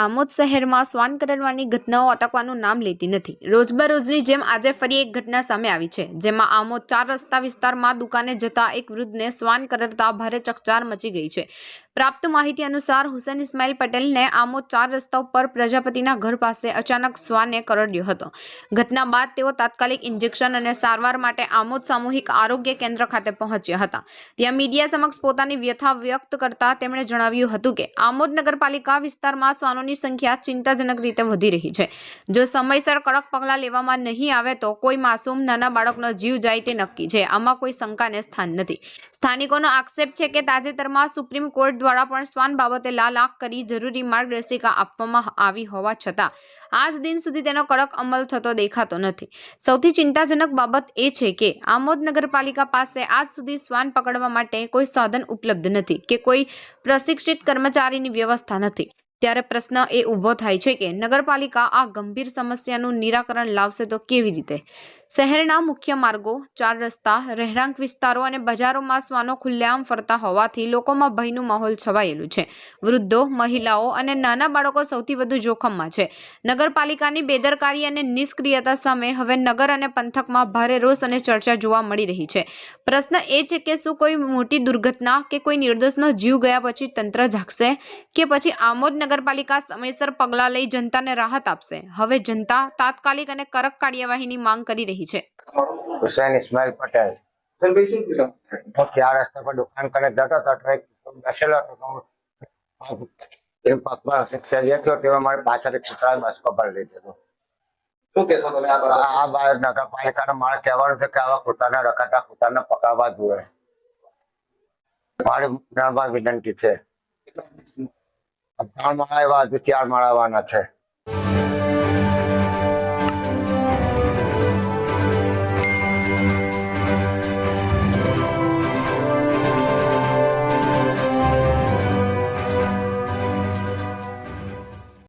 આમોદ શહેરમાં શ્વાન કરડવાની ઘટનાઓ અટકવાનું નામ લેતી નથી. રોજબરોજની જેમ આજે ફરી એક ઘટના સામે આવી છે, જેમાં આમોદ ચાર રસ્તા વિસ્તારમાં દુકાને જતા એક વૃદ્ધને શ્વાન કરડતા ભારે ચકચાર મચી ગઈ છે. પ્રાપ્ત માહિતી અનુસાર હુસેન ઇસ્માઇલ પટેલને આમોદ ચાર રસ્તા ઉપર પ્રજાપતિના ઘર પાસે અચાનક શ્વાને કરડ્યો હતો. ઘટના બાદ તેઓ તાત્કાલિક ઇન્જેક્શન અને સારવાર માટે આમોદ સામૂહિક આરોગ્ય કેન્દ્ર ખાતે પહોંચ્યા હતા. ત્યાં મીડિયા સમક્ષ પોતાની વ્યથા વ્યક્ત કરતા તેમણે જણાવ્યું હતું કે, આમોદ નગરપાલિકા વિસ્તારમાં શ્વાનોની સંખ્યા ચિંતાજનક રીતે વધી રહી છે. જો સમયસર કડક પગલાં લેવામાં નહીં આવે તો કોઈ માસૂમ નાના બાળકનો જીવ જાય તે નક્કી છે. આમાં કોઈ શંકાને સ્થાન નથી. સ્થાનિકોનો આક્ષેપ છે કે તાજેતરમાં સુપ્રીમ કોર્ટ દ્વારા પણ શ્વાન બાબતે લાલ આંખ કરી જરૂરી માર્ગદર્શિકા આપવામાં આવી હોવા છતાં, આજ દિન સુધી તેનો કડક અમલ થતો દેખાતો નથી. સૌથી ચિંતાજનક બાબત એ છે કે આમોદ નગરપાલિકા પાસે આજ સુધી શ્વાન પકડવા માટે કોઈ સાધન ઉપલબ્ધ નથી કે કોઈ પ્રશિક્ષિત કર્મચારીની વ્યવસ્થા નથી. ત્યારે પ્રશ્ન એ ઊભો થાય છે કે નગરપાલિકા આ ગંભીર સમસ્યાનું નિરાકરણ લાવશે તો કેવી રીતે? શહેરના મુખ્ય માર્ગો, ચાર રસ્તા, રહેણાંક વિસ્તારો અને બજારોમાં શ્વાનો ખુલ્લેઆમ ફરતા હોવાથી લોકોમાં ભયનું માહોલ છવાયેલું છે. વૃદ્ધો, મહિલાઓ અને નાના બાળકો સૌથી વધુ જોખમમાં છે. નગરપાલિકાની બેદરકારી અને નિષ્ક્રિયતા સામે હવે નગર અને પંથકમાં ભારે રોષ અને ચર્ચા જોવા મળી રહી છે. પ્રશ્ન એ છે કે શું કોઈ મોટી દુર્ઘટના કે કોઈ નિર્દોષનો જીવ ગયા પછી તંત્ર જાગશે કે પછી આમોદ નગરપાલિકા સમયસર પગલાં લઈ જનતાને રાહત આપશે? હવે જનતા તાત્કાલિક અને કડક કાર્યવાહીની માંગ કરી રહી છે. હુસેન ઇસ્માઇલ પટેલ. સર ભાઈ શું થયું? હું ચાર રસ્તા પર દુકાન કરે જતો હતો તો એક બેસેલો હતો તો હું એ પગમાં ફ્રેક્ચર થયો તેમાં મારે પાછળ એક કૂતરાએ પર લઈ લીધો. શું કહેશો તમે આ બાર નગરપાલિકાને મારે કહેવાનું છે કે આવા પોતાના રખાતા પોતાના પકાવવા જોઈએ. મારી વિનંતી છે. ત્રણ માળા એવા હજુ ચાર માળા આવવાના છે.